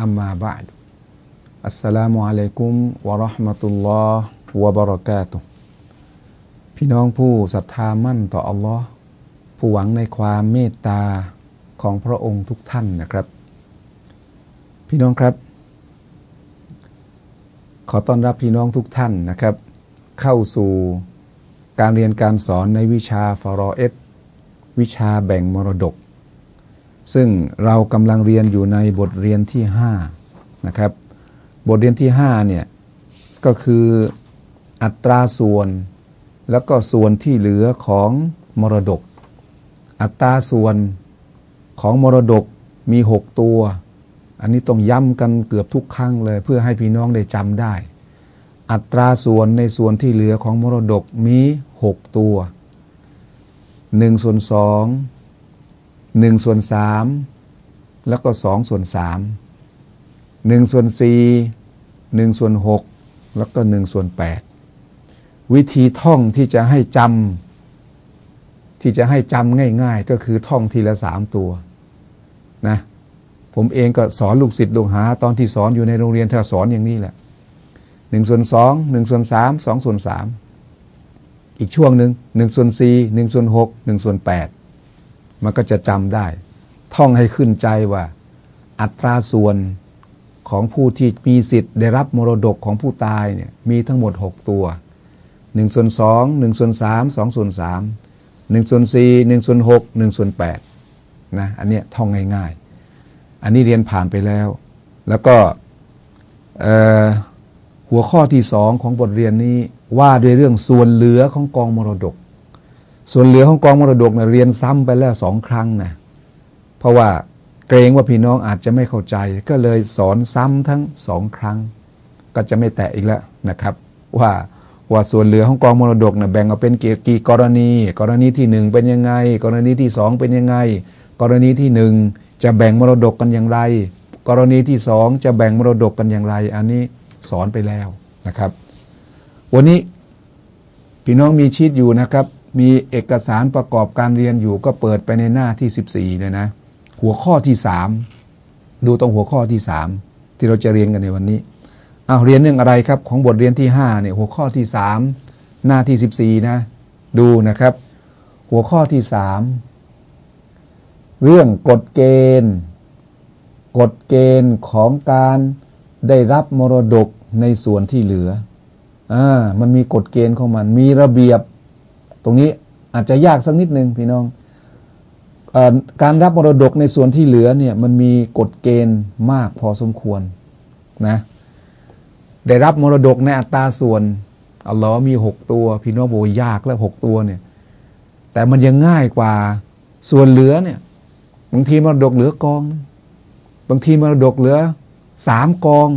อัมมาบาดอัสสลามุอะลัยกุมวะราะห์มะตุลลอฮ์วะบะเราะกาตุพี่น้องผู้ศรัทธามั่นต่ออัลลอฮ์ผู้หวังในความเมตตาของพระองค์ทุกท่านนะครับ พี่น้องครับ ขอต้อนรับพี่น้องทุกท่านนะครับ เข้าสู่การเรียนการสอนในวิชาฟารอเอสวิชาแบ่งมรดก ซึ่งเรากำลังเรียนอยู่ในบทเรียนที่5นะครับ บทเรียนที่5เนี่ยก็คืออัตราส่วน แล้วก็ส่วนที่เหลือของมรดก อัตราส่วนของมรดกมี 6 ตัว อันนี้ต้องย้ำกันเกือบทุกครั้งเลยเพื่อให้พี่น้องได้จำได้ อัตราส่วนในส่วนที่เหลือของมรดกมี 6 ตัว1ส่วน2 1ส่วน3แล้วก็2ส่วน3 1ส่วน4 1ส่วน6แล้วก็1ส่วน8วิธีท่องที่จะให้จำที่จะให้จำง่าย ๆ ก็คือท่องทีละสามตัวนะผมเองก็สอนลูกศิษย์ลูกหา ตอนที่สอนอยู่ในโรงเรียนเธอสอนอย่างนี้แหละหนึ่งส่วนสองหนึ่งส่วนสามสองส่วนสามอีกช่วงหนึ่งหนึ่งส่วนสี่หนึ่งส่วนหกหนึ่งส่วนแปด มันก็จะจำได้ ท่องให้ขึ้นใจว่า อัตราส่วนของผู้ที่มีสิทธิ์ได้รับมรดกของผู้ตายเนี่ยมีทั้งหมด 6 ตัว1ส่วน2 1ส่วน3 2ส่วน3 1ส่วน4 1ส่วน6 1ส่วน8นะอันเนี้ยท่องง่ายๆ อันนี้เรียนผ่านไปแล้ว แล้วก็หัวข้อที่สองของบทเรียนนี้ว่าด้วยเรื่องส่วนเหลือของกองมรดก ส่วนเหลือของกองมรดกเนะเรียนซ้ำไปแล้วสองครั้งนะเพราะว่าเกรงว่าพี่น้องอาจจะไม่เข้าใจ ก็เลยสอนซ้ำทั้งสองครั้ง ก็จะไม่แตะอีกแล้วนะครับ ว่าว่าส่วนเหลือของกองมรดกเนะแบ่งออกเป็นกี่กรณี กรณีที่หนึ่งเป็นยังไง กรณีที่สองเป็นยังไง กรณีที่หนึ่งจะแบ่งมรดกกันอย่างไร กรณีที่สองจะแบ่งมรดกกันอย่างไร อันนี้สอนไปแล้วนะครับ วันนี้พี่น้องมีชีตอยู่นะครับ มีเอกสารประกอบการเรียนอยู่ก็เปิดไปในหน้าที่ 14 เลยนะ หัวข้อที่ 3 ดูตรงหัวข้อที่ 3 ที่เราจะเรียนกันในวันนี้เอาเรียนเรื่องอะไรครับของบทเรียนที่5เนี่ยหัวข้อที่ 3 หน้าที่ 14 นะ ดูนะครับ หัวข้อที่ 3 เรื่องกฎเกณฑ์ กฎเกณฑ์ของการได้รับมรดกในส่วนที่เหลืออ่ามันมีกฎเกณฑ์ของมันมีระเบียบ ตรงนี้อาจจะยากสักนิดนึงพี่น้องอการรับมรดกในส่วนที่เหลือเนี่ยมันมีกฎเกณฑ์มากพอสมควรนะได้รับมรดกในอัตราส่วนอัลลอฮ์มีหกตัว พี่น้องบอกยากแล้วหกตัวเนี่ยแต่มันยังง่ายกว่าส่วนเหลือเนี่ยบางทีมรดกเหลือกอง บางทีมรดกเหลือสามกอง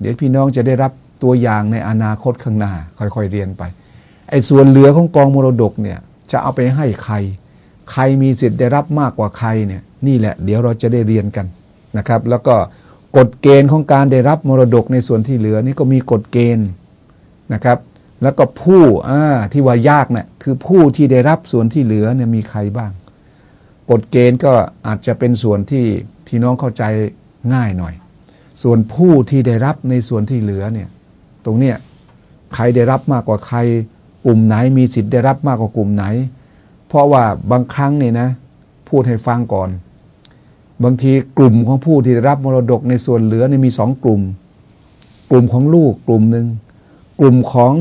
เดี๋ยวพี่น้องจะได้รับตัวอย่างในอนาคตข้างหน้า ค่อยๆเรียนไป ไอ้ส่วนเหลือของกองมรดกเนี่ยจะเอาไปให้ใคร ใครมีสิทธิ์ได้รับมากกว่าใครเนี่ยนี่แหละเดี๋ยวเราจะได้เรียนกันนะครับ แล้วก็กฎเกณฑ์ของการได้รับมรดกในส่วนที่เหลือนี่ก็มีกฎเกณฑ์นะครับ แล้วก็ผู้ที่ว่ายากเนะี่ยคือผู้ที่ได้รับส่วนที่เหลือเนี่ยมีใครบ้าง กฎเกณฑ์ก็อาจจะเป็นส่วนที่พี่น้องเข้าใจง่ายหน่อย ส่วนผู้ที่ได้รับในส่วนที่เหลือเนี่ยตรงเนี้ยใครได้รับมากกว่าใคร กลุ่มไหนมีสิทธิ์ได้รับมากกว่ากลุ่มไหน เพราะว่าบางครั้งเนี่ยนะ พูดให้ฟังก่อน บางทีกลุ่มของผู้ที่ได้รับมรดกในส่วนเหลือเนี่ยมีสองกลุ่ม กลุ่มของลูกกลุ่มหนึ่งกลุ่มของ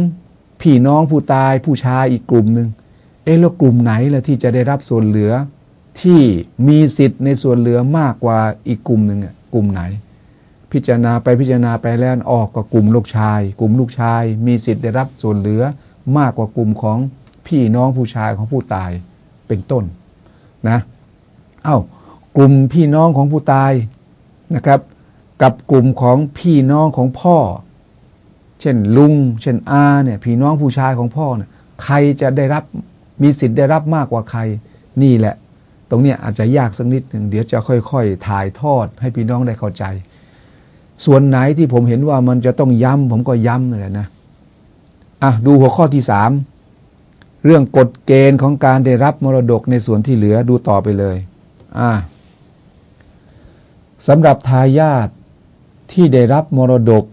พี่น้องผู้ตายผู้ชายอีกกลุ่มหนึ่งเอ๊ะแล้วกลุ่มไหนล่ะที่จะได้รับส่วนเหลือที่มีสิทธิ์ในส่วนเหลือมากกว่าอีกกลุ่มหนึ่งอะกลุ่มไหน พิจารณาไปพิจารณาไปแล้วออกกับกลุ่มลูกชาย กลุ่มลูกชาย มีสิทธิ์ได้รับส่วนเหลือ มากกว่ากลุ่มของพี่น้องผู้ชายของผู้ตายเป็นต้นนะเอา้ากลุ่มพี่น้องของผู้ตายนะครับ กับกลุ่มของพี่น้องของพ่อ เช่นลุง เช่นอาเนี่ยพี่น้องผู้ชายของพ่อเนี่ยใครจะได้รับมีสิทธิ์ได้รับมากกว่าใครนี่แหละ ตรงเนี้ยอาจจะยากสักนิดหนึ่งเดี๋ยวจะค่อยๆ ถ่ายทอดให้พี่น้องได้เข้าใจ ส่วนไหนที่ผมเห็นว่ามันจะต้องย้ำผมก็ย้ำนั่นแหละนะ อะดูหัวข้อที่สามเรื่องกฎเกณฑ์ของการได้รับมรดกในส่วนที่เหลือดูต่อไปเลยอะสำหรับทายาทที่ได้รับมรดก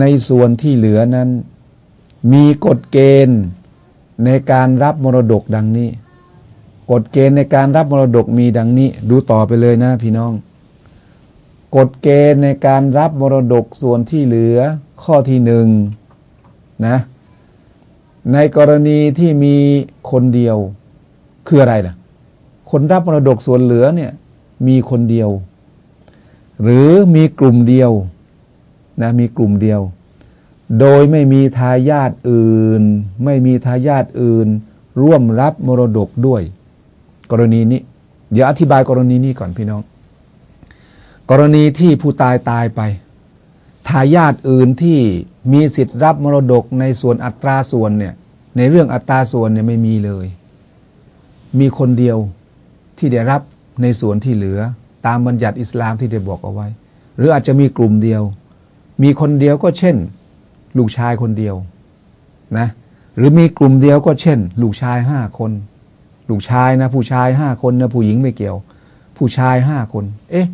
ในส่วนที่เหลือนั้น มีกฎเกณฑ์ในการรับมรดกดังนี้ กฎเกณฑ์ในการรับมรดกมีดังนี้ ดูต่อไปเลยนะพี่น้อง กฎเกณฑ์ในการรับมรดกส่วนที่เหลือข้อที่หนึ่ง นะในกรณีที่มีคนเดียวคืออะไรล่ะ คนรับมรดกส่วนเหลือเนี่ยมีคนเดียว หรือมีกลุ่มเดียวนะมีกลุ่มเดียว โดยไม่มีทายาทอื่น ไม่มีทายาทอื่น ร่วมรับมรดกด้วย กรณีนี้ เดี๋ยวอธิบายกรณีนี้ก่อนพี่น้อง กรณีที่ผู้ตายตายไป ทายาทอื่นที่ มีสิทธิ์รับมรดกในส่วนอัตราส่วนเนี่ยในเรื่องอัตราส่วนเนี่ยไม่มีเลย มีคนเดียวที่ได้รับในส่วนที่เหลือ ตามบัญญัติอิสลามที่ได้บอกเอาไว้ หรืออาจจะมีกลุ่มเดียว มีคนเดียวก็เช่น ลูกชายคนเดียวนะหรือมีกลุ่มเดียวก็เช่น ลูกชายห้าคน ลูกชายนะผู้ชายห้าคนนะผู้หญิงไม่เกี่ยว ผู้ชายห้าคน เอ๊ะ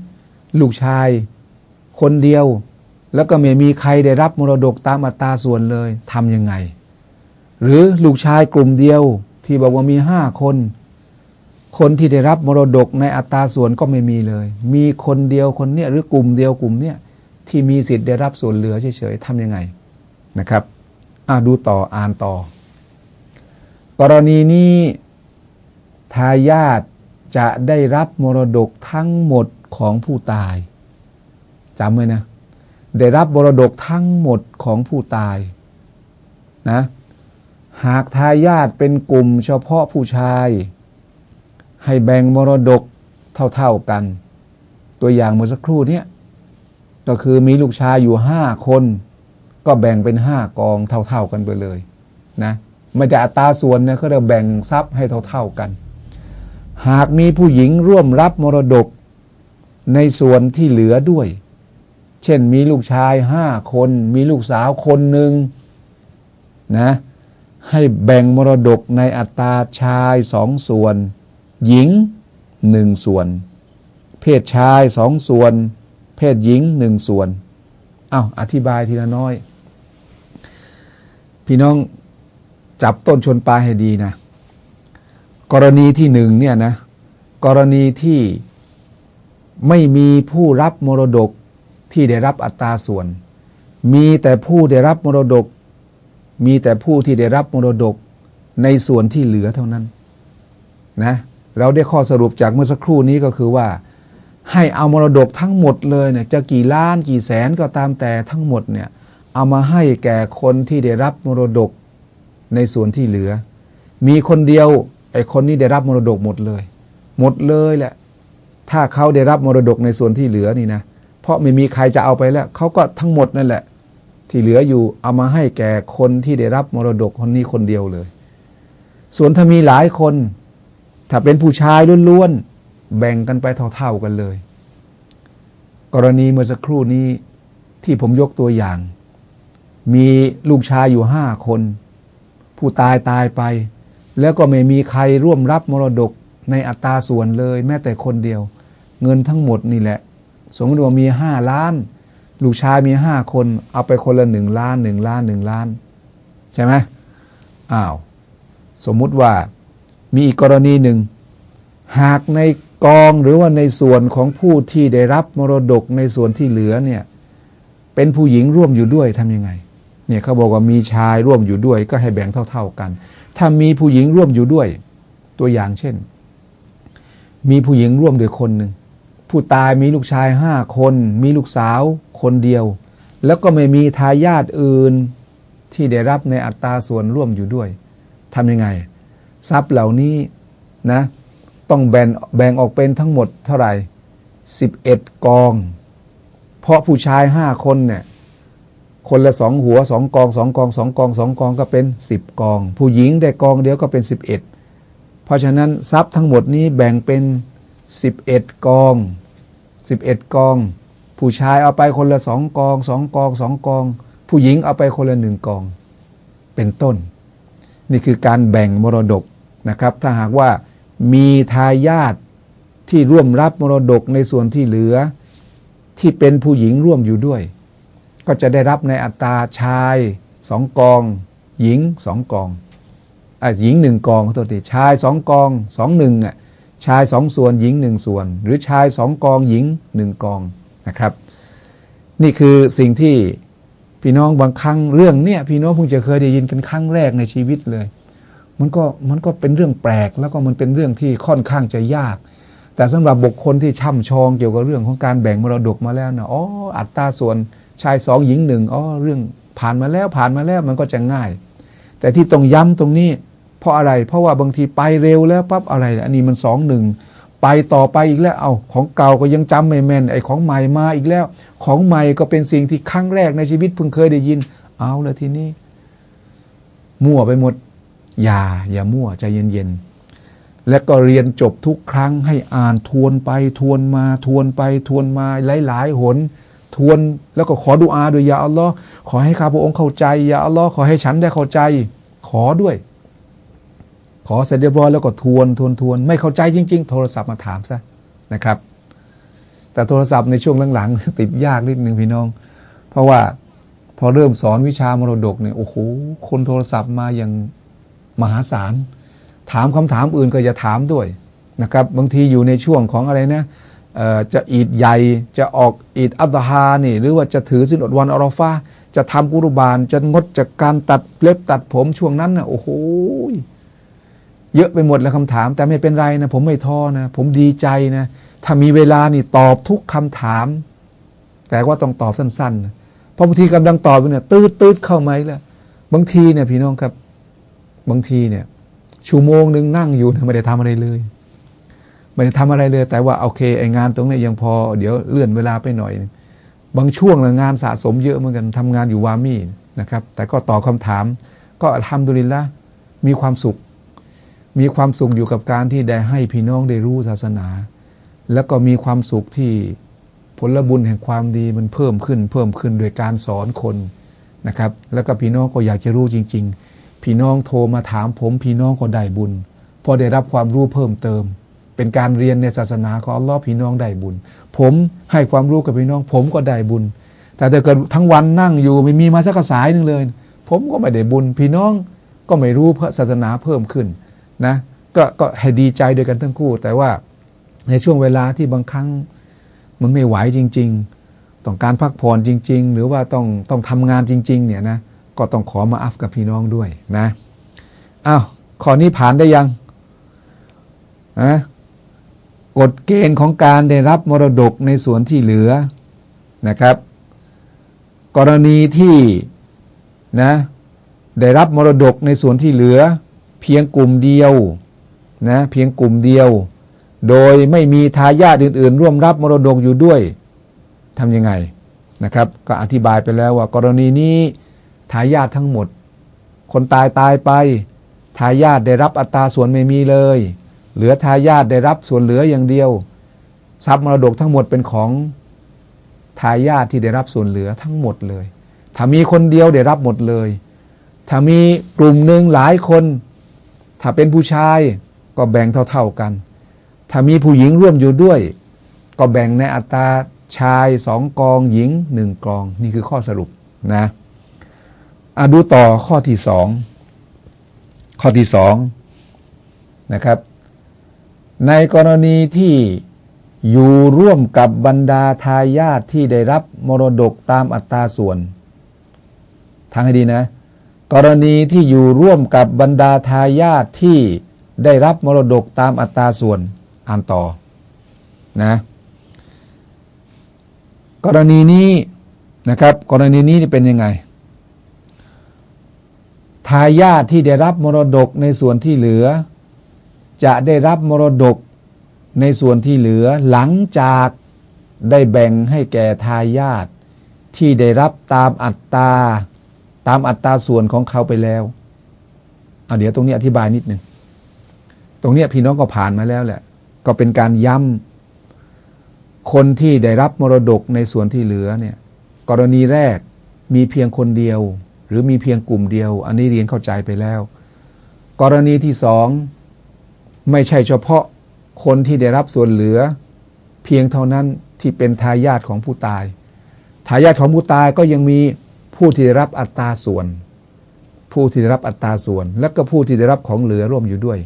ลูกชายคนเดียว แล้วก็ไม่มีใครได้รับมรดกตามอัตราส่วนเลยทำยังไง หรือลูกชายกลุ่มเดียวที่บอกว่ามีห้าคน คนที่ได้รับมรดกในอัตราส่วนก็ไม่มีเลย มีคนเดียวคนเนี้ยหรือกลุ่มเดียวกลุ่มเนี้ยที่มีสิทธิ์ได้รับส่วนเหลือเฉยๆทำยังไงนะครับอ่าดูต่ออ่านต่อ กรณีนี้ทายาทจะได้รับมรดกทั้งหมดของผู้ตายจำไว้นะ ได้รับมรดกทั้งหมดของผู้ตายนะหากทายาทเป็นกลุ่มเฉพาะผู้ชาย ให้แบ่งมรดกเท่าๆกัน ตัวอย่างเมื่อสักครู่เนี้ยก็คือมีลูกชายอยู่ห้าคน ก็แบ่งเป็นห้ากองเท่าๆกันไปเลยนะไม่ได้อัตราส่วนนะเขาจะแบ่งทรัพย์ให้เท่าๆกัน หากมีผู้หญิงร่วมรับมรดกในส่วนที่เหลือด้วย เช่นมีลูกชายห้าคน มีลูกสาวคนหนึ่งนะให้แบ่งมรดกในอัตราชายสองส่วน หญิงหนึ่งส่วน เพศชายสองส่วน เพศหญิงหนึ่งส่วนเอา้าอธิบายทีละน้อย พี่น้องจับต้นชนปลายให้ดีนะ กรณีที่หนึ่งเนี่ยนะ กรณีที่ไม่มีผู้รับมรดก ที่ได้รับอัตราส่วน มีแต่ผู้ได้รับมรดก มีแต่ผู้ที่ได้รับมรดกในส่วนที่เหลือเท่านั้นนะเราได้ข้อสรุปจากเมื่อสักครู่นี้ก็คือว่า ให้เอามรดกทั้งหมดเลยเนี่ยจะกี่ล้านกี่แสนก็ตามแต่ทั้งหมดเนี่ยเอามาให้แก่คนที่ได้รับมรดกในส่วนที่เหลือ มีคนเดียวไอ้คนนี้ได้รับมรดกหมดเลย หมดเลยแหละถ้าเขาได้รับมรดกในส่วนที่เหลือนี่นะเราะไม่มีใครจะเอาไปแล้วเขาก็ทั้งหมดนั่นแหละ ที่เหลืออยู่เอามาให้แก่คนที่ได้รับมรดกคนนี้คนเดียวเลย ส่วนถ้ามีหลายคน ถ้าเป็นผู้ชายล้วนๆแบ่งกันไปเท่าๆกันเลย กรณีเมื่อสักครู่นี้ที่ผมยกตัวอย่าง มีลูกชายอยู่ห้าคน ผู้ตายตายไป แล้วก็ไม่มีใครร่วมรับมรดกในอัตราส่วนเลย แม้แต่คนเดียว เงินทั้งหมดนี่แหละ สมมติว่ามีห้าล้าน ลูกชายมีห้าคน เอาไปคนละหนึ่งล้านหนึ่งล้านหนึ่งล้าน ใช่ไหมอ้าว สมมุติว่ามีอีกกรณีหนึ่ง หากในกองหรือว่าในส่วนของผู้ที่ได้รับมรดกในส่วนที่เหลือเนี่ย เป็นผู้หญิงร่วมอยู่ด้วยทำยังไง เนี่ยเขาบอกว่ามีชายร่วมอยู่ด้วย ก็ให้แบ่งเท่า ๆกัน ถ้ามีผู้หญิงร่วมอยู่ด้วย ตัวอย่างเช่น มีผู้หญิงร่วมด้วยคนหนึ่ง ผู้ตายมีลูกชายห้าคน มีลูกสาวคนเดียว แล้วก็ไม่มีทายาทอื่นที่ได้รับในอัตราส่วนร่วมอยู่ด้วยทำยังไง ทรัพย์เหล่านี้นะต้องแบ่งแบ่งออกเป็นทั้งหมดเท่าไหร่11 กอง เพราะผู้ชายห้าคนเนี่ยคนละสองหัวสองกองสองกองสองกองสองกองก็เป็นสิบกอง ผู้หญิงได้กองเดียวก็เป็นสิบเอ็ดเพราะฉะนั้นทรัพย์ทั้งหมดนี้แบ่งเป็น สิบเอ็ดกองสิบเอ็ดกอง ผู้ชายเอาไปคนละสองกองสองกองสองกอง ผู้หญิงเอาไปคนละหนึ่งกอง เป็นต้น นี่คือการแบ่งมรดกนะครับ ถ้าหากว่ามีทายาทที่ร่วมรับมรดกในส่วนที่เหลือ ที่เป็นผู้หญิงร่วมอยู่ด้วย ก็จะได้รับในอัตราชายสองกอง หญิงสองกองอะหญิงหนึ่งกองขอโทษทีชายสองกองสองหนึ่งอะ ชายสองส่วนหญิงหนึ่งส่วน หรือชายสองกองหญิงหนึ่งกองนะครับ นี่คือสิ่งที่พี่น้องบางครั้งเรื่องเนี้ยพี่น้องเพิ่งจะเคยได้ยินกันครั้งแรกในชีวิตเลย มันก็มันก็เป็นเรื่องแปลกแล้วก็มันเป็นเรื่องที่ค่อนข้างจะยาก แต่สำหรับบุคคลที่ช่ำชองเกี่ยวกับเรื่องของการแบ่งมรดกมาแล้วนะอ๋ออัตราส่วนชายสองหญิงหนึ่งอ๋อเรื่องผ่านมาแล้วผ่านมาแล้วมันก็จะง่าย แต่ที่ต้องย้ำตรงนี้ เพราะอะไร เพราะว่าบางทีไปเร็วแล้วปั๊บอะไร อันนี้มันสองหนึ่งไปต่อไปอีกแล้ว เอาของเก่าก็ยังจำไม่แม่นไอ้ของใหม่มาอีกแล้ว ของใหม่ก็เป็นสิ่งที่ครั้งแรกในชีวิตเพิ่งเคยได้ยิน เอาละทีนี้ มั่วไปหมด อย่า อย่ามั่วใจเย็นๆ และก็เรียนจบทุกครั้งให้อ่านทวนไปทวนมาทวนไปทวนมาหลายๆหน ทวนแล้วก็ขอดุอาด้วยยาอัลลอฮ์ขอให้ข้าพระองค์เข้าใจยาอัลลอฮ์ขอให้ฉันได้เข้าใจ ขอด้วย ขอเสร็จเรียบร้อยแล้วก็ทวนทวนทวนไม่เข้าใจจริง ๆ โทรศัพท์มาถามซะนะครับ แต่โทรศัพท์ในช่วงหลังๆติดยากนิดหนึ่งพี่น้อง เพราะว่าพอเริ่มสอนวิชามรดกเนี่ยโอ้โหคนโทรศัพท์มาอย่างมหาศาล ถามคำถามอื่นก็อย่าถามด้วยนะครับบางทีอยู่ในช่วงของอะไรนะเอ่อจะอีดใหญ่จะออกอีดอัตฮานี่ หรือว่าจะถือสินอดวันอรอฟาจะทำกุรบานจะงดจากการตัดเล็บตัดผมช่วงนั้นนะโอ้โห เยอะไปหมดแล้วคำถาม แต่ไม่เป็นไรนะ ผมไม่ท้อนะ ผมดีใจนะ ถ้ามีเวลานี่ตอบทุกคำถาม แต่ว่าต้องตอบสั้นๆนะเพราะบางทีกำลังตอบเนี่ยตืดตืดเข้ามาอีกแล้วบางทีเนี่ยพี่น้องครับ บางทีเนี่ยชั่วโมงหนึ่งนั่งอยู่เนี่ยไม่ได้ทำอะไรเลยไม่ได้ทำอะไรเลย แต่ว่าโอเคไองานตรงนี้ยังพอเดี๋ยวเลื่อนเวลาไปหน่อย บางช่วงนะงานสะสมเยอะเหมือนกันทำงานอยู่วามี่นะครับ แต่ก็ตอบคำถาม ก็ทำดุลินละมีความสุข มีความสุขอยู่กับการที่ได้ให้พี่น้องได้รู้ศาสนา แล้วก็มีความสุขที่ผลบุญแห่งความดีมันเพิ่มขึ้น เพิ่มขึ้นโดยการสอนคนนะครับ แล้วก็พี่น้องก็อยากจะรู้จริง ๆ พี่น้องโทรมาถามผม พี่น้องก็ได้บุญพอได้รับความรู้เพิ่มเติม เป็นการเรียนในศาสนาของอัลลอฮ์พี่น้องได้บุญ ผมให้ความรู้กับพี่น้อง ผมก็ได้บุญ แต่ถ้าเกิดทั้งวันนั่งอยู่ไม่มีมาสักสายหนึ่งเลย ผมก็ไม่ได้บุญ พี่น้องก็ไม่รู้พระศาสนาเพิ่มขึ้น นะก็ก็ให้ดีใจด้วยกันทั้งคู่ แต่ว่าในช่วงเวลาที่บางครั้งมันไม่ไหวจริง ๆ ต้องการพักผ่อนจริง ๆ หรือว่าต้องต้องทำงานจริง ๆ เนี่ยนะก็ต้องขอมาอัฟกับพี่น้องด้วยนะอ้าวข้อนี้ผ่านได้ยังอะกฎเกณฑ์ของการได้รับมรดกในส่วนที่เหลือนะครับ กรณีที่นะได้รับมรดกในส่วนที่เหลือ เพียงกลุ่มเดียวนะเพียงกลุ่มเดียว โดยไม่มีทายาทอื่น ๆ ร่วมรับมรดกอยู่ด้วยทำยังไงนะครับ ก็อธิบายไปแล้วว่ากรณีนี้ทายาททั้งหมด คนตายตายไปทายาทได้รับอัตราส่วนไม่มีเลย เหลือทายาทได้รับส่วนเหลืออย่างเดียว ทรัพย์มรดกทั้งหมดเป็นของทายาทที่ได้รับส่วนเหลือทั้งหมดเลย ถ้ามีคนเดียวได้รับหมดเลย ถ้ามีกลุ่มหนึ่งหลายคน ถ้าเป็นผู้ชายก็แบ่งเท่าๆกัน ถ้ามีผู้หญิงร่วมอยู่ด้วย ก็แบ่งในอัตราชายสองกองหญิงหนึ่งกอง นี่คือข้อสรุปนะอะดูต่อข้อที่สองข้อที่สองนะครับ ในกรณีที่อยู่ร่วมกับบรรดาทายาทที่ได้รับมรดกตามอัตราส่วน ทางให้ดีนะ กรณีที่อยู่ร่วมกับบรรดาทายาทที่ได้รับมรดกตามอัตราส่วนอ่านต่อนะกรณีนี้นะครับ กรณีนี้เป็นยังไง ทายาทที่ได้รับมรดกในส่วนที่เหลือ จะได้รับมรดกในส่วนที่เหลือหลังจากได้แบ่งให้แก่ทายาทที่ได้รับตามอัตรา ตามอัตราส่วนของเขาไปแล้วเอาเดี๋ยวตรงนี้อธิบายนิดหนึ่งตรงนี้พี่น้องก็ผ่านมาแล้วแหละ ก็เป็นการย้ำคนที่ได้รับมรดกในส่วนที่เหลือเนี่ยกรณีแรกมีเพียงคนเดียว หรือมีเพียงกลุ่มเดียว อันนี้เรียนเข้าใจไปแล้ว กรณีที่สองไม่ใช่เฉพาะคนที่ได้รับส่วนเหลือ เพียงเท่านั้นที่เป็นทายาทของผู้ตาย ทายาทของผู้ตายก็ยังมี ผู้ที่ได้รับอัตราส่วน ผู้ที่ได้รับอัตราส่วน และก็ผู้ที่ได้รับของเหลือร่วมอยู่ด้วย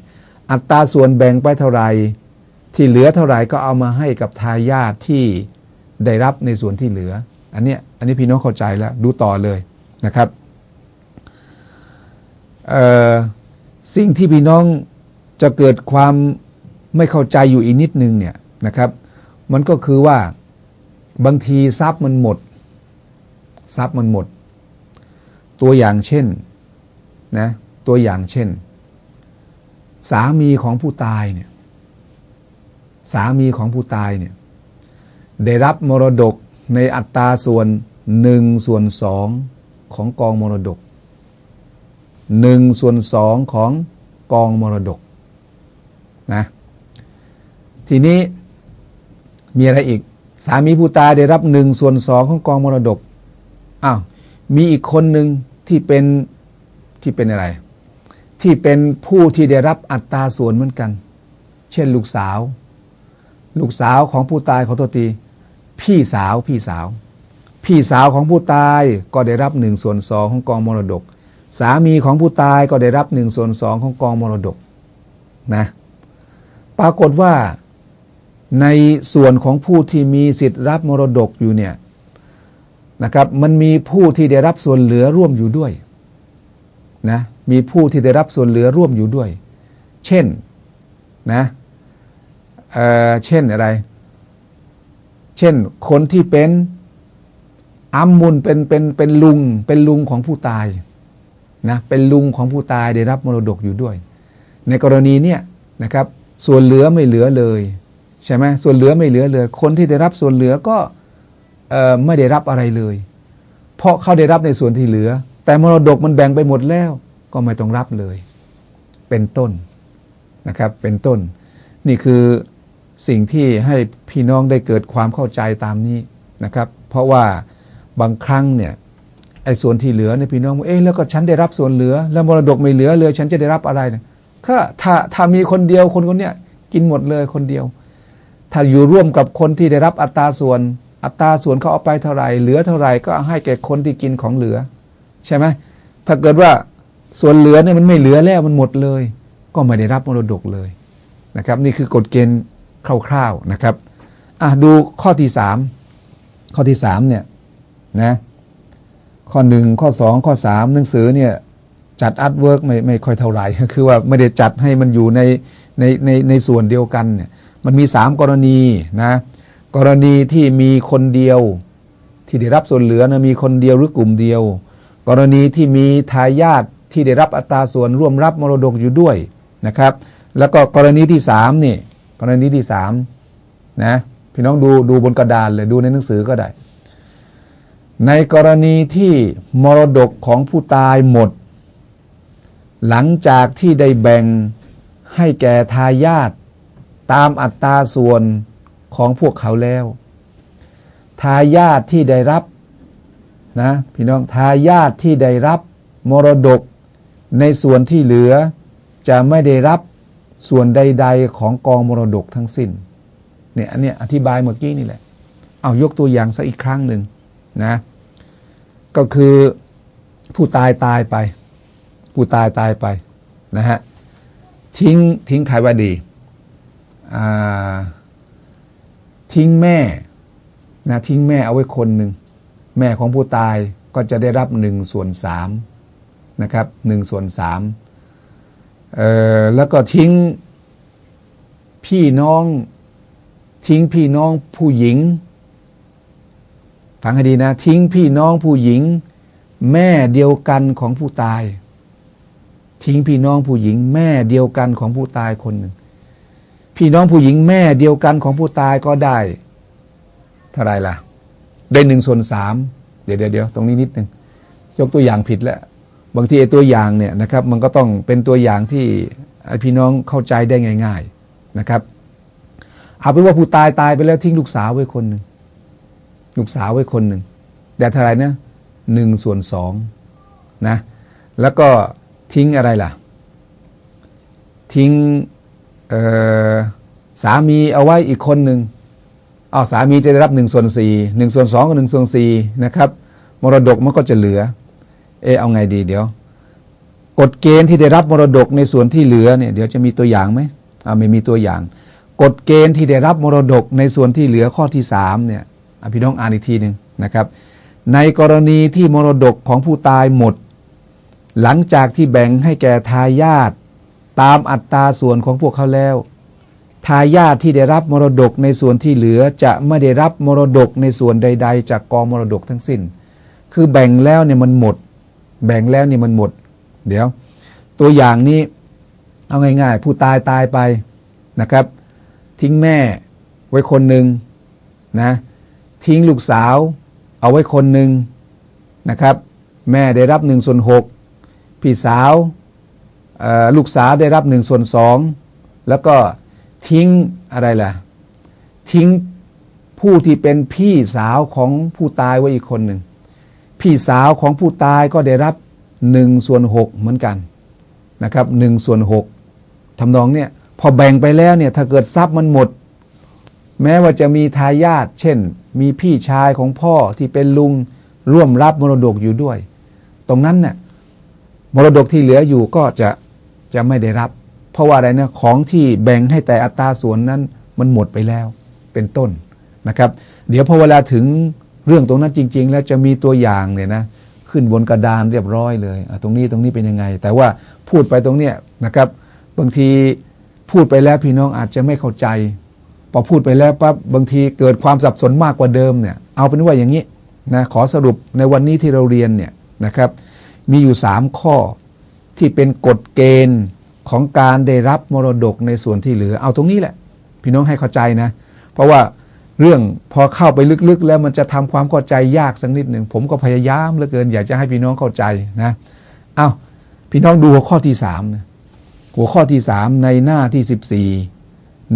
อัตราส่วนแบ่งไปเท่าไหร่ที่เหลือเท่าไหร่ก็เอามาให้กับทายาทที่ได้รับในส่วนที่เหลือ อันเนี้ยอันนี้พี่น้องเข้าใจแล้วดูต่อเลยนะครับสิ่งที่พี่น้องจะเกิดความไม่เข้าใจอยู่อีกนิดนึงเนี่ยนะครับ มันก็คือว่าบางทีทรัพย์มันหมด ทรัพย์มันหมด ตัวอย่างเช่นนะตัวอย่างเช่น สามีของผู้ตายเนี่ยสามีของผู้ตายเนี่ยได้รับมรดกในอัตราส่วนหนึ่งส่วนสองของกองมรดกหนึ่งส่วนสองของกองมรดกนะทีนี้มีอะไรอีก สามีผู้ตายได้รับหนึ่งส่วนสองของกองมรดกอ้าวมีอีกคนหนึ่ง ที่เป็นที่เป็นอะไร ที่เป็นผู้ที่ได้รับอัตราส่วนเหมือนกัน เช่นลูกสาว ลูกสาวของผู้ตายขอโทษทีพี่สาวพี่สาว พี่สาวของผู้ตายก็ได้รับหนึ่งส่วนสองของกองมรดก สามีของผู้ตายก็ได้รับหนึ่งส่วนสองของกองมรดกนะปรากฏว่าในส่วนของผู้ที่มีสิทธิ์รับมรดกอยู่เนี่ย นะครับมันมีผู้ที่ได้รับส่วนเหลือร่วมอยู่ด้วยนะมีผู้ที่ได้รับส่วนเหลือร่วมอยู่ด้วย เช่นนะเอ่อเช่นอะไร เช่นคนที่เป็นอัมมุนเป็นเป็นเป็นลุงเป็นลุงของผู้ตายนะเป็นลุงของผู้ตายได้รับมรดกอยู่ด้วย ในกรณีเนี้ยนะครับส่วนเหลือไม่เหลือเลยใช่ไหมส่วนเหลือไม่เหลือเลย คนที่ได้รับส่วนเหลือก็ ไม่ได้รับอะไรเลย เพราะเขาได้รับในส่วนที่เหลือ แต่มรดกมันแบ่งไปหมดแล้ว ก็ไม่ต้องรับเลย เป็นต้นนะครับ เป็นต้น นี่คือสิ่งที่ให้พี่น้องได้เกิดความเข้าใจตามนี้นะครับ เพราะว่าบางครั้งเนี่ยไอ้ส่วนที่เหลือเนี่ยพี่น้องเอ๊ะแล้วก็ฉันได้รับส่วนเหลือ แล้วมรดกไม่เหลือเลย ฉันจะได้รับอะไรเนี่ยถ้าถ้าถ้ามีคนเดียวคนคนเนี้ยกินหมดเลยคนเดียว ถ้าอยู่ร่วมกับคนที่ได้รับอัตราส่วน อัตราส่วนเขาเอาไปเท่าไหร่เหลือเท่าไหร่ก็ให้แก่คนที่กินของเหลือ ใช่ไหมถ้าเกิดว่าส่วนเหลือเนี่ยมันไม่เหลือแล้วมันหมดเลย ก็ไม่ได้รับมรดกเลยนะครับ นี่คือกฎเกณฑ์คร่าวๆนะครับอะดูข้อที่สามข้อที่สามเนี่ยนะข้อหนึ่งข้อสองข้อสามหนังสือเนี่ยจัดอาร์ตเวิร์กไม่ไม่ค่อยเท่าไหร่ คือว่าไม่ได้จัดให้มันอยู่ในในในในส่วนเดียวกันเนี่ยมันมีสามกรณีนะ กรณีที่มีคนเดียว ที่ได้รับส่วนเหลือนะมีคนเดียวหรือกลุ่มเดียว กรณีที่มีทายาทที่ได้รับอัตราส่วนร่วมรับมรดกอยู่ด้วยนะครับ แล้วก็กรณีที่สามนี่กรณีที่สามนะพี่น้องดูดูบนกระดานเลยดูในหนังสือก็ได้ ในกรณีที่มรดกของผู้ตายหมด หลังจากที่ได้แบ่งให้แก่ทายาทตามอัตราส่วน ของพวกเขาแล้ว ทายาทที่ได้รับนะพี่น้องทายาทที่ได้รับมรดกในส่วนที่เหลือจะไม่ได้รับส่วนใด ๆ ของกองมรดกทั้งสิ้นเนี่ยอันเนี้ยอธิบายเมื่อกี้นี่แหละ เอายกตัวอย่างสักอีกครั้งหนึ่งนะก็คือผู้ตายตายไป ผู้ตายตายไปนะฮะทิ้งทิ้งใครว่าดีอ่า ทิ้งแม่นะทิ้งแม่เอาไว้คนหนึ่งแม่ของผู้ตายก็จะได้รับหนึ่งส่วนสามนะครับหนึ่งส่วนสามเอ่อแล้วก็ทิ้งพี่น้องทิ้งพี่น้องผู้หญิงฟังให้ดีนะ ทิ้งพี่น้องผู้หญิง แม่เดียวกันของผู้ตาย ทิ้งพี่น้องผู้หญิง แม่เดียวกันของผู้ตายคนหนึ่ง พี่น้องผู้หญิงแม่เดียวกันของผู้ตายก็ได้ เท่าไรล่ะ ได้หนึ่งส่วนสามเดี๋ยวเดี๋ยวตรงนี้นิดนึงยกตัวอย่างผิดแล้ว บางทีไอ้ตัวอย่างเนี่ยนะครับ มันก็ต้องเป็นตัวอย่างที่ไอ้พี่น้องเข้าใจได้ง่าย ๆนะครับ เอาเป็นว่าผู้ตายตายไปแล้วทิ้งลูกสาวไว้คนหนึ่งลูกสาวไว้คนหนึ่งแต่เท่าไรนะหนึ่งส่วนสองนะ แล้วก็ทิ้งอะไรล่ะ ทิ้ง สามีเอาไว้อีกคนหนึ่งเอาสามีจะได้รับหนึ่งส่วนสี่หนึ่งส่วนสองกับหนึ่งส่วนสี่นะครับ มรดกมันก็จะเหลือ เออเอาไงดีเดี๋ยว กฎเกณฑ์ที่ได้รับมรดกในส่วนที่เหลือเนี่ยเดี๋ยวจะมีตัวอย่างไหมอ่าไม่มีตัวอย่าง กฎเกณฑ์ที่ได้รับมรดกในส่วนที่เหลือข้อที่สามเนี่ยพี่น้องอ่านอีกทีหนึ่งนะครับ ในกรณีที่มรดกของผู้ตายหมด หลังจากที่แบ่งให้แก่ทายาท ตามอัตราส่วนของพวกเขาแล้ว ทายาทที่ได้รับมรดกในส่วนที่เหลือจะไม่ได้รับมรดกในส่วนใด ๆ จากกองมรดกทั้งสิ้น คือแบ่งแล้วเนี่ยมันหมด แบ่งแล้วเนี่ยมันหมด เดี๋ยว ตัวอย่างนี้เอาง่ายๆ ผู้ตายตายไปนะครับ ทิ้งแม่ไว้คนหนึ่งนะทิ้งลูกสาว เอาไว้คนหนึ่งนะครับ แม่ได้รับหนึ่งส่วนหกพี่สาว ลูกสาวได้รับหนึ่งส่วนสองแล้วก็ทิ้งอะไรล่ะ ทิ้งผู้ที่เป็นพี่สาวของผู้ตายไว้อีกคนหนึ่ง พี่สาวของผู้ตายก็ได้รับหนึ่งส่วนหกเหมือนกันนะครับหนึ่งส่วนหกทำนองเนี่ยพอแบ่งไปแล้วเนี่ยถ้าเกิดทรัพย์มันหมด แม้ว่าจะมีทายาทเช่น มีพี่ชายของพ่อที่เป็นลุงร่วมรับมรดกอยู่ด้วย ตรงนั้นเนี่ยมรดกที่เหลืออยู่ก็จะ จะไม่ได้รับ เพราะว่าอะไรนะของที่แบ่งให้แต่อัตราส่วนนั้นมันหมดไปแล้วเป็นต้นนะครับ เดี๋ยวพอเวลาถึงเรื่องตรงนั้นจริง ๆ แล้วจะมีตัวอย่างเนี่ยนะขึ้นบนกระดานเรียบร้อยเลย ตรงนี้ตรงนี้เป็นยังไง แต่ว่าพูดไปตรงเนี้ยนะครับ บางทีพูดไปแล้วพี่น้องอาจจะไม่เข้าใจ พอพูดไปแล้วปั๊บบางทีเกิดความสับสนมากกว่าเดิมเนี่ย เอาเป็นว่าอย่างนี้นะขอสรุปในวันนี้ที่เราเรียนเนี่ยนะครับ มีอยู่สามข้อ ที่เป็นกฎเกณฑ์ของการได้รับมรดกในส่วนที่เหลือ เอาตรงนี้แหละ พี่น้องให้เข้าใจนะ เพราะว่าเรื่องพอเข้าไปลึกๆ แล้วมันจะทำความเข้าใจยากสักนิดหนึ่ง ผมก็พยายามเหลือเกิน อยากจะให้พี่น้องเข้าใจนะเอาพี่น้องดูหัวข้อที่สามนะหัวข้อที่สามในหน้าที่สิบสี่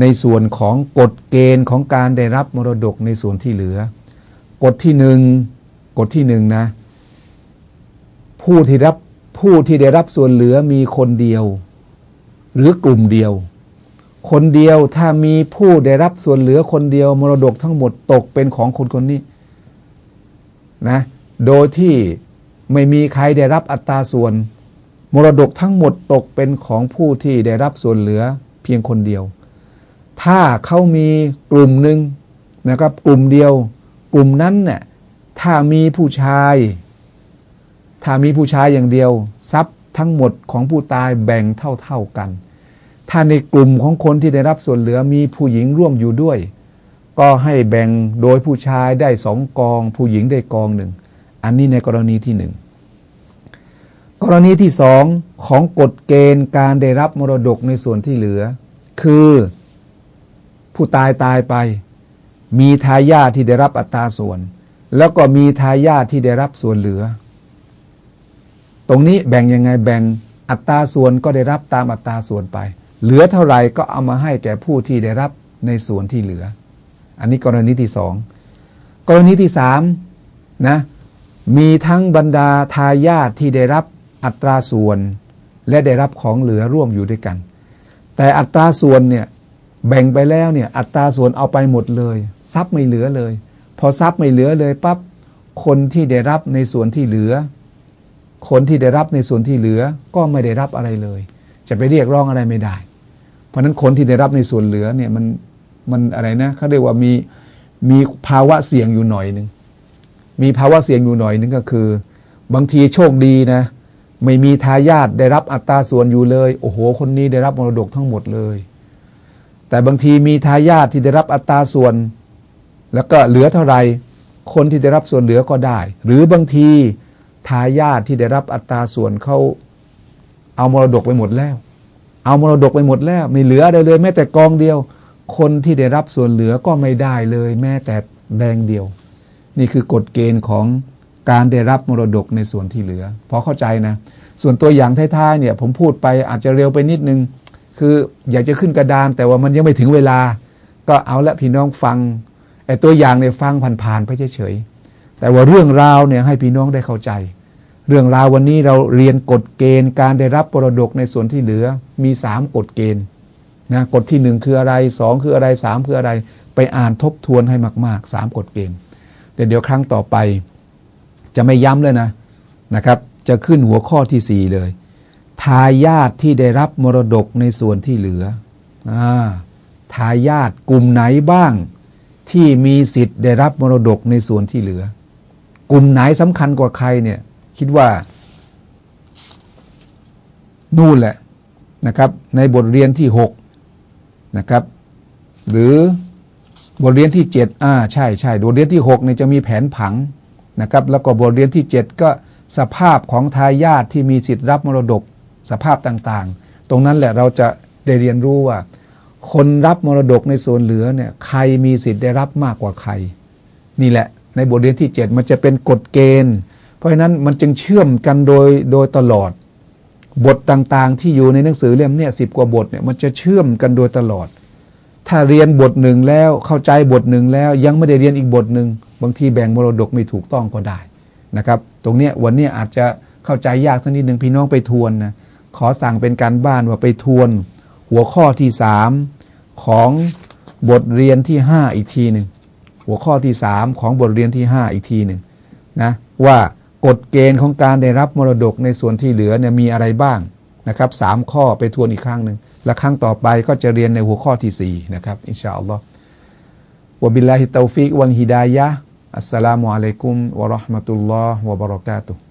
ในส่วนของกฎเกณฑ์ของการได้รับมรดกในส่วนที่เหลือ กฎที่หนึ่งกฎที่หนึ่งนะผู้ที่รับ ผู้ที่ได้รับส่วนเหลือมีคนเดียว หรือกลุ่มเดียว คนเดียวถ้ามีผู้ได้รับส่วนเหลือคนเดียว มรดกทั้งหมดตกเป็นของคนคนนี้นะโดยที่ไม่มีใครได้รับอัตราส่วน มรดกทั้งหมดตกเป็นของผู้ที่ได้รับส่วนเหลือเพียงคนเดียว ถ้าเขามีกลุ่มหนึ่งนะครับกลุ่มเดียว กลุ่มนั้นเนี่ยถ้ามีผู้ชาย ถ้ามีผู้ชายอย่างเดียว ทรัพย์ทั้งหมดของผู้ตายแบ่งเท่าๆกัน ถ้าในกลุ่มของคนที่ได้รับส่วนเหลือมีผู้หญิงร่วมอยู่ด้วย ก็ให้แบ่งโดยผู้ชายได้สองกอง ผู้หญิงได้กองหนึ่ง อันนี้ในกรณีที่หนึ่งกรณีที่สองของกฎเกณฑ์การได้รับมรดกในส่วนที่เหลือ คือ ผู้ตายตายไป มีทายาทที่ได้รับอัตราส่วน แล้วก็มีทายาทที่ได้รับส่วนเหลือ ตรงนี้แบ่งยังไงแบ่งอัตราส่วนก็ได้รับตามอัตราส่วนไป เหลือเท่าไหร่ก็เอามาให้แก่ผู้ที่ได้รับในส่วนที่เหลือ อันนี้กรณีที่สองกรณีที่สามนะมีทั้งบรรดาทายาทที่ได้รับอัตราส่วน และได้รับของเหลือร่วมอยู่ด้วยกัน แต่อัตราส่วนเนี่ยแบ่งไปแล้วเนี่ยอัตราส่วนเอาไปหมดเลย ทรัพย์ไม่เหลือเลย พอทรัพย์ไม่เหลือเลยปั๊บคนที่ได้รับในส่วนที่เหลือ คนที่ได้รับในส่วนที่เหลือก็ไม่ได้รับอะไรเลย จะไปเรียกร้องอะไรไม่ได้ เพราะฉะนั้นคนที่ได้รับในส่วนเหลือเนี่ยมันมันอะไรนะเขาเรียกว่ามีมีภาวะเสี่ยงอยู่หน่อยหนึ่งมีภาวะเสี่ยงอยู่หน่อยหนึงก็คือ บางทีโชคดีนะ ไม่มีทายาทได้รับอัตราส่วนอยู่เลยโอ้โห คนนี้ได้รับมรดกทั้งหมดเลย แต่บางทีมีทายาทที่ได้รับอัตราส่วน แล้วก็เหลือเท่าไหร่คนที่ได้รับส่วนเหลือก็ได้ หรือบางที ทายาทที่ได้รับอัตราส่วนเขาเอามรดกไปหมดแล้ว เอามรดกไปหมดแล้ว ไม่เหลืออะไรเลยแม้แต่กองเดียว คนที่ได้รับส่วนเหลือก็ไม่ได้เลย แม้แต่แดงเดียว นี่คือกฎเกณฑ์ของการได้รับมรดกในส่วนที่เหลือพอเข้าใจนะ ส่วนตัวอย่างท้ายๆเนี่ย ผมพูดไปอาจจะเร็วไปนิดนึง คืออยากจะขึ้นกระดาน แต่ว่ามันยังไม่ถึงเวลา ก็เอาละพี่น้องฟังไอ้ตัวอย่างเนี่ยฟังผ่านๆไปเฉยๆแต่ว่าเรื่องราวเนี่ยให้พี่น้องได้เข้าใจ เรื่องราววันนี้เราเรียนกฎเกณฑ์การได้รับมรดกในส่วนที่เหลือมีสามกฎเกณฑ์นะกฎที่หนึ่งคืออะไรสองคืออะไรสามคืออะไร ไปอ่านทบทวนให้มากๆสามกฎเกณฑ์แต่เดี๋ยวครั้งต่อไป จะไม่ย้ำเลยนะนะครับ จะขึ้นหัวข้อที่สี่เลย ทายาทที่ได้รับมรดกในส่วนที่เหลืออทายาทกลุ่มไหนบ้างที่มีสิทธิ์ได้รับมรดกในส่วนที่เหลือ กลุ่มไหนสำคัญกว่าใครเนี่ย คิดว่า นู่นแหละนะครับ ในบทเรียนที่6นะครับ หรือบทเรียนที่ 7 อ่า ใช่ใช่บทเรียนที่6เนี่ยจะมีแผนผังนะครับ แล้วก็บทเรียนที่ 7 ก็สภาพของทายาทที่มีสิทธิ์รับมรดกสภาพต่างๆ ตรงนั้นแหละเราจะได้เรียนรู้ว่า คนรับมรดกในส่วนเหลือเนี่ยใครมีสิทธิ์ได้รับมากกว่าใคร นี่แหละ ในบทเรียนที่ 7 มันจะเป็นกฎเกณฑ์ เพราะฉะนั้นมันจึงเชื่อมกันโดยโดยตลอด บทต่างๆ ที่อยู่ในหนังสือเล่มเนี่ยสิบกว่าบทเนี่ยมันจะเชื่อมกันโดยตลอด ถ้าเรียนบทหนึ่งแล้วเข้าใจบทหนึ่งแล้วยังไม่ได้เรียนอีกบทหนึ่งบางทีแบ่งมรดกไม่ถูกต้องก็ได้นะครับ ตรงเนี้ยวันนี้อาจจะเข้าใจยากสักนิดหนึ่งพี่น้องไปทวนนะขอสั่งเป็นการบ้านว่าไปทวน หัวข้อที่สามของบทเรียนที่ห้าอีกทีหนึ่งหัวข้อที่สามของบทเรียนที่ห้าอีกทีหนึ่งนะว่า กฎเกณฑ์ของการได้รับมรดกในส่วนที่เหลือเนี่ยมีอะไรบ้างนะครับสามข้อไปทวนอีกครั้งหนึ่งและครั้งต่อไปก็จะเรียนในหัวข้อที่สี่นะครับอินชาอัลลอฮ์วะบิลลาฮิตตอฟิกวันฮิดายะอัสสลามุอะลัยกุมวะราะห์มะตุลลอฮ์วะบะเราะกาตุฮ์